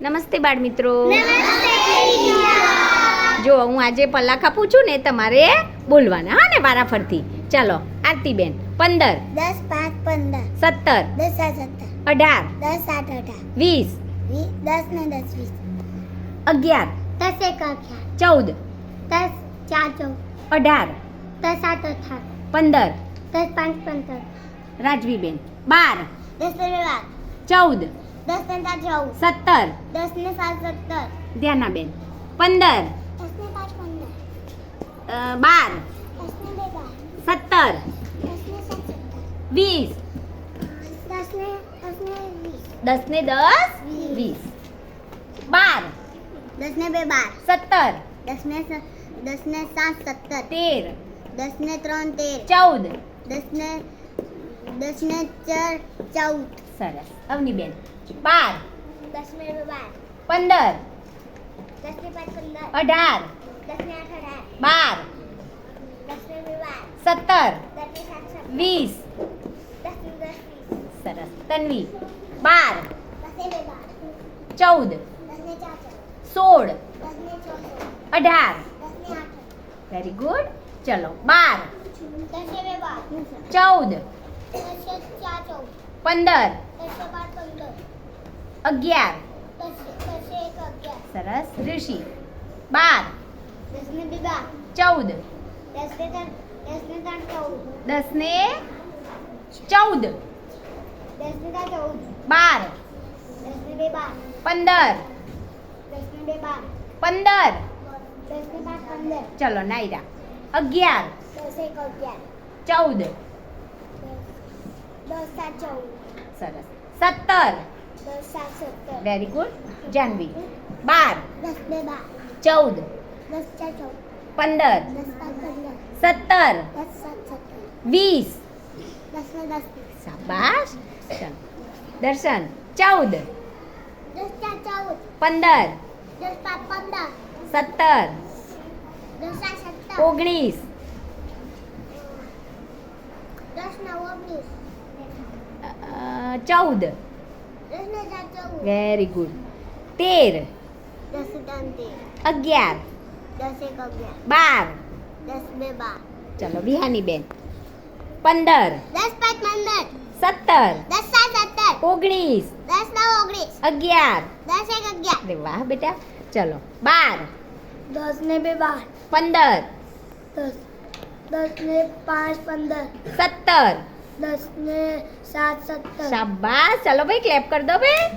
નમસ્તે બાળ મિત્રો જો હું આજે પલ્લા કાપું છું ને તમારે બોલવાના હા ને વારાફરતી ચાલો આરતીબેન પંદર દસ પાંચ પંદર. સત્તર દસ સાત સત્તર. અઢાર દસ સાત અઢાર. વીસ દસ ને દસ વીસ. અગિયાર દસ એક અગિયાર. ચૌદ દસ ચાર ચૌદ. અઢાર દસ સાત અઢાર. પંદર દસ પાંચ પંદર. રાજવીબેન બાર દસ બાર. ચૌદ દસ ને ચાર ચૌદ સત્તર દસ ને સાત સત્તર ધ્યાનાબેન પંદર દસ ને પાંચ પંદર બાર દસ ને બે બાર સત્તર દસ ને સાત સત્તર વીસ દસ ને દસ ને વીસ દસ ને દસ વીસ બાર દસ ને બે બાર સત્તર દસ ને દસ ને સાત સત્તર તેર દસ ને ત્રણ તેર ચૌદ દસ ને દસ ને ચાર ચૌદ સરસ. અવનીબેન બાર. પંદર. અઢાર. બાર. સત્તર. વીસ. સરસ. તન્વી. બાર. ચૌદ. સોળ. અઢાર. વેરી ગુડ ચલો બાર. ચૌદ. પંદર. અગિયાર દસ દસ ને એક અગિયાર સરસ ઋષિ બાર દસ ને બે બાર ચૌદ દસ ને ત્રણ દસ ને ત્રણ ચૌદ દસ ને ચૌદ દસ ને ત્રણ ચૌદ બાર દસ ને બે બાર પંદર દસ ને બે બાર પંદર દસ ને પાંચ પંદર ચલો નાયરા અગિયાર દસ એક અગિયાર ચૌદ દસ સાત ચૌદ સરસ. સત્તર. Very good Janvi. બાર. ચૌદ. પંદર. સત્તર. વીસ. શાબાશ. દર્શન. ચૌદ. પંદર. સત્તર. સત્તર. ઓગણીસ દસ નવ ઓગણીસ અ, ચૌદ વેરી ગુડ તેર અગિયાર બાર ચલો વિહાની બેન પંદર દસ પાંચ પંદર સત્તર દસ સાત સત્તર ઓગણીસ દસ નવ ઓગણીસ અગિયાર દસ એક અગિયાર અરે વાહ બેટા ચલો બાર દસ ને બે બાર પંદર દસ દસ ને પાંચ પંદર સત્તર દસ ને સાત સત્તર શાબાશ ચલો ભાઈ ક્લેપ કર દો ભાઈ